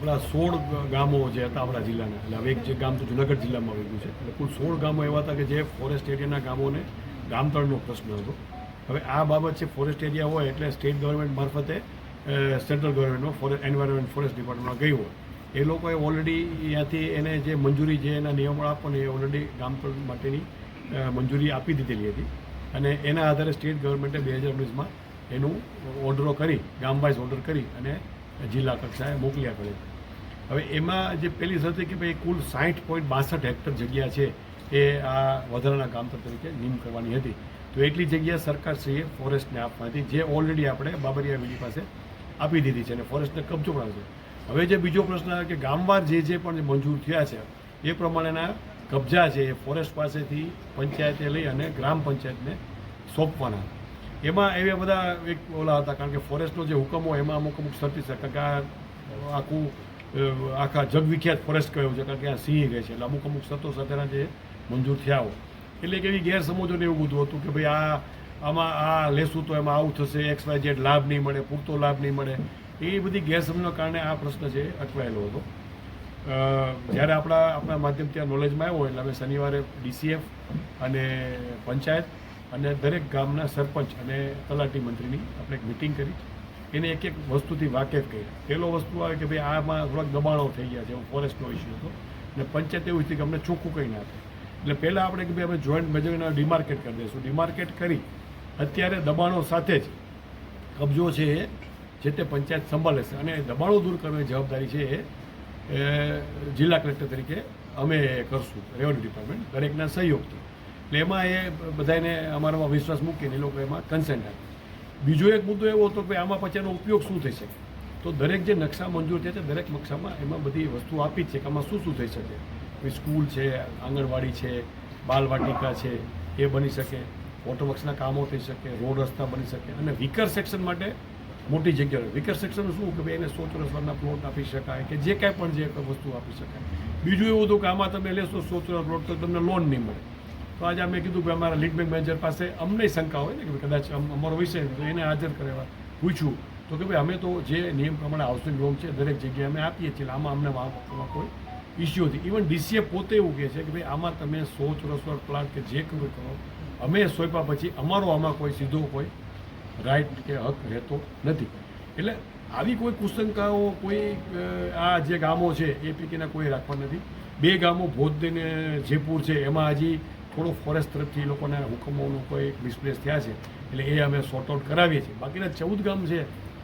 આપણા સોળ ગામો જે હતા આપણા જિલ્લાના, એટલે હવે એક જે ગામ તો જુનાગઢ જિલ્લામાં આવી ગયું છે, એટલે કુલ સોળ ગામો એવા હતા કે જે ફોરેસ્ટ એરિયાના ગામોને ગામતળનો પ્રશ્ન હતો. હવે આ બાબત છે ફોરેસ્ટ એરિયા હોય એટલે સ્ટેટ ગવર્મેન્ટ મારફતે સેન્ટ્રલ ગવર્મેન્ટમાં ફોરેસ્ટ એન્વાયરમેન્ટ ફોરેસ્ટ ડિપાર્ટમેન્ટમાં ગયું હોય. એ લોકોએ ઓલરેડી ત્યાંથી એને જે મંજૂરી જે એના નિયમો આપવાની એ ઓલરેડી ગામતળ માટેની મંજૂરી આપી દીધેલી હતી. અને એના આધારે સ્ટેટ ગવર્મેન્ટે બે હજાર ઓગણીસમાં એનું ઓર્ડરો કરી ગામ વાઇઝ ઓર્ડર કરી અને જિલ્લા કક્ષાએ મોકલ્યા કરે. હવે એમાં જે પેલી શરત કે ભાઈ કુલ સાઠ પોઈન્ટ બાસઠ હેક્ટર જગ્યા છે એ આ વધારાના કામતર તરીકે નિમ કરવાની હતી. તો એટલી જગ્યા સરકારશ્રીએ ફોરેસ્ટને આપવાની હતી, જે ઓલરેડી આપણે બાબરિયા વીડી પાસે આપી દીધી છે અને ફોરેસ્ટને કબજો પણ છે. હવે જે બીજો પ્રશ્ન આવે કે ગામવાર જે જે પણ મંજૂર થયા છે, એ પ્રમાણેના કબજા છે એ ફોરેસ્ટ પાસેથી પંચાયતે લઈ અને ગ્રામ પંચાયતને સોંપવાના. એમાં એવા બધા એક ઓલા હતા, કારણ કે ફોરેસ્ટનો જે હુકમ હોય, એમાં અમુક અમુક સર્ટી છે, કારણ કે આ આખું આખા જગવિખ્યાત ફોરેસ્ટ કહ્યું છે, કારણ કે આ સિંહ રહે છે. એટલે અમુક અમુક સતો સાથેના જે મંજૂર થયા હોય. એટલે એક એવી ગેરસમજોને એવું બધું હતું કે ભાઈ આ, આમાં આ લેશું તો એમાં આવું થશે, એક્સ, વાય જેડ લાભ નહીં મળે, પૂરતો લાભ નહીં મળે. એ બધી ગેરસમજના કારણે આ પ્રશ્ન છે અટવાયેલો હતો. જ્યારે આપણા આપણા માધ્યમથી આ નોલેજમાં આવ્યો એટલે અમે શનિવારે ડીસીએફ અને પંચાયત અને દરેક ગામના સરપંચ અને તલાટી મંત્રીની આપણે એક મિટિંગ કરી. એને એક એક વસ્તુથી વાકેફ કરી પહેલો વસ્તુ આવે કે ભાઈ આમાં થોડાક દબાણો થઈ ગયા છે ફોરેસ્ટનો ઇસ્યુ હતો. અને પંચાયત એવું હતી કે અમને ચોખ્ખું કંઈ નાખે એટલે પહેલાં આપણે કે ભાઈ અમે જોઈન્ટ મેજરના ડિમાર્કેટ કરી દઈશું. ડિમાર્કેટ કરી અત્યારે દબાણો સાથે જ કબજો છે એ જે તે પંચાયત સંભાળે છે અને દબાણો દૂર કરવાની જવાબદારી છે એ જિલ્લા કલેક્ટર તરીકે અમે કરશું. રેવન્યુ ડિપાર્ટમેન્ટ દરેકના સહયોગથી. એટલે એમાં એ બધાને અમારામાં વિશ્વાસ મૂકીને એ લોકો એમાં કન્સેન્ટ આપે. બીજો એક મુદ્દો એવો હતો કે આમાં પછી એનો ઉપયોગ શું થઈ શકે? તો દરેક જે નકશા મંજૂર થયા છે દરેક નકશામાં એમાં બધી વસ્તુ આપી છે કે આમાં શું શું થઈ શકે? સ્કૂલ છે, આંગણવાડી છે બાલવાટિકા છે, એ બની શકે વોટરવર્ક્સના કામો થઈ શકે, રોડ રસ્તા બની શકે. અને વિકર સેક્શન માટે મોટી જગ્યા વિકર સેક્શન શું કે ભાઈ એને સો ચોરસ પ્લોટ આપી શકાય કે જે કાંઈ પણ જે વસ્તુ આપી શકાય. બીજું એવું હતું કે આમાં તમે લેશો સો ચોરસ પ્લોટ તો તમને લોન નહીં મળે. તો આજે અમે કીધું કે અમારા લીડ બેંક મેનેજર પાસે અમને શંકા હોય ને કે કદાચ અમ- અમારો વિષય તો એને હાજર કરેવા પૂછ્યું. તો કે ભાઈ અમે તો જે નિયમ પ્રમાણે હાઉસિંગ લોન છે, દરેક જગ્યાએ અમે આપીએ છીએ આમાં અમને વાંકવામાં કોઈ ઇસ્યુ નથી. ઇવન ડીસીએ પોતે એવું કહે છે કે ભાઈ આમાં તમે સો ચોરસ વર્ષ પ્લાટ કે જે કંઈ કરો, અમે સોંપ્યા પછી અમારો આમાં કોઈ સીધો કોઈ રાઈટ કે હક રહેતો નથી. એટલે આવી કોઈ કુશંકાઓ, કોઈ આ જે ગામો છે, એ પૈકીના કોઈ રાખવા નથી. બે ગામો ભોજ અને જયપુર છે, એમાં હજી થોડું ફોરેસ્ટ તરફથી એ લોકોના હુકમોનું કોઈ મિસપ્લેસ થયા છે. એટલે એ અમે સોર્ટ આઉટ કરાવીએ છીએ. બાકીના ચૌદ ગામ છે,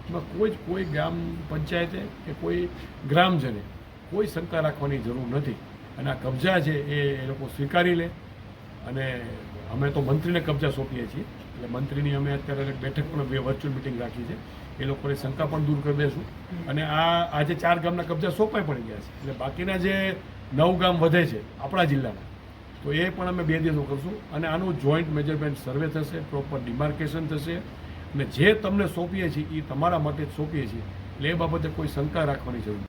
એમાં કોઈ જ કોઈ ગ્રામ પંચાયતે કે કોઈ ગ્રામજને કોઈ શંકા રાખવાની જરૂર નથી. અને આ કબજા છે એ લોકો સ્વીકારી લે. અને અમે તો મંત્રીને કબજા સોંપીએ છીએ. એટલે મંત્રીની અમે અત્યારે બેઠક પણ બે વર્ચ્યુઅલ મિટિંગ રાખી છે. એ લોકોની શંકા પણ દૂર કરી દઈશું અને આ આજે ચાર ગામના કબજા સોંપાઈ પડી ગયા છે. એટલે બાકીના જે નવ ગામ વધે છે, આપણા જિલ્લાના તો એ પણ અમે બે દિવસો કરશું અને આનું જોઈન્ટ મેજરમેન્ટ સર્વે થશે પ્રોપર ડિમાર્કેશન થશે. અને જે તમને સોંપીએ છીએ એ તમારા માટે જ સોંપીએ છીએ. એટલે એ બાબતે કોઈ શંકા રાખવાની જરૂર.